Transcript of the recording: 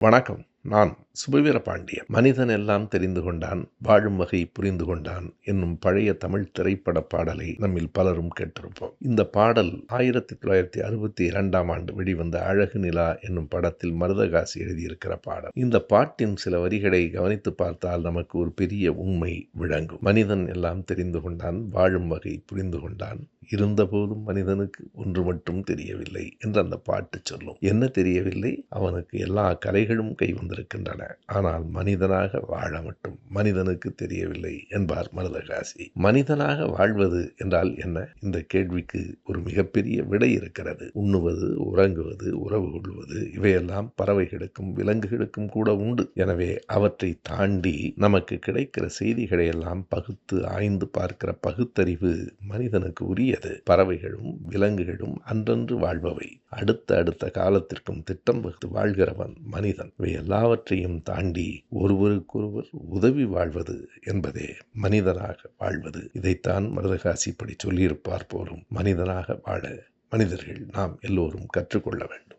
வணக்கம். நான் சுபவீரபாண்டியன். மனிதன் எல்லாம் தெரிந்து கொண்டான் வாழும் வகை புரிந்து கொண்டான் என்னும் பழைய தமிழ் திரைப்பட பாடலை நம்மில் பலரும் கேட்டிருப்போம். இந்த பாடல் ஆயிரத்தி தொள்ளாயிரத்தி அறுபத்தி இரண்டாம் ஆண்டு வெளிவந்த அழகு நிலா என்னும் படத்தில் மருதகாசி எழுதியிருக்கிற பாடல். இந்த பாட்டின் சில வரிகளை கவனித்து பார்த்தால் நமக்கு ஒரு பெரிய உண்மை விளங்கும். மனிதன் எல்லாம் தெரிந்து கொண்டான் வாழும் வகை புரிந்து கொண்டான். இருந்தபோதும் மனிதனுக்கு ஒன்று மட்டும் தெரியவில்லை என்று அந்த பாட்டு சொல்லும். என்ன தெரியவில்லை? அவனுக்கு எல்லா கலைகளும் கை வந்திருக்கின்றன. ஆனால் மனிதனாக வாழ மட்டும் மனிதனுக்கு தெரியவில்லை என்பார் மருதகாசி. மனிதனாக வாழ்வது என்றால் என்ன? இந்த கேள்விக்கு ஒரு மிகப்பெரிய விடை இருக்கிறது. உண்ணுவது உறங்குவது உறவு கொள்வது இவையெல்லாம் பறவைகளுக்கும் விலங்குகளுக்கும் கூட உண்டு. எனவே அவற்றை தாண்டி நமக்கு கிடைக்கிற செய்திகளை எல்லாம் பகுத்து ஆய்ந்து பார்க்கிற பகுத்தறிவு மனிதனுக்கு உரியது. பறவைகளும் விலங்குகளும் அன்றன்று வாழ்பவை. அடுத்த அடுத்த காலத்திற்கும் திட்டம் வகுத்து வாழ்கிறவன் மனிதன். இவை எல்லாவற்றையும் தாண்டி ஒருவருக்கொருவர் உதவி வாழ்வது என்பதே மனிதராக வாழ்வது. இதைத்தான் மருதகாசி இப்படி சொல்லியிருப்பார் போலும் மனிதனாக வாழ மனிதர்கள் நாம் எல்லோரும் கற்றுக்கொள்ள வேண்டும்.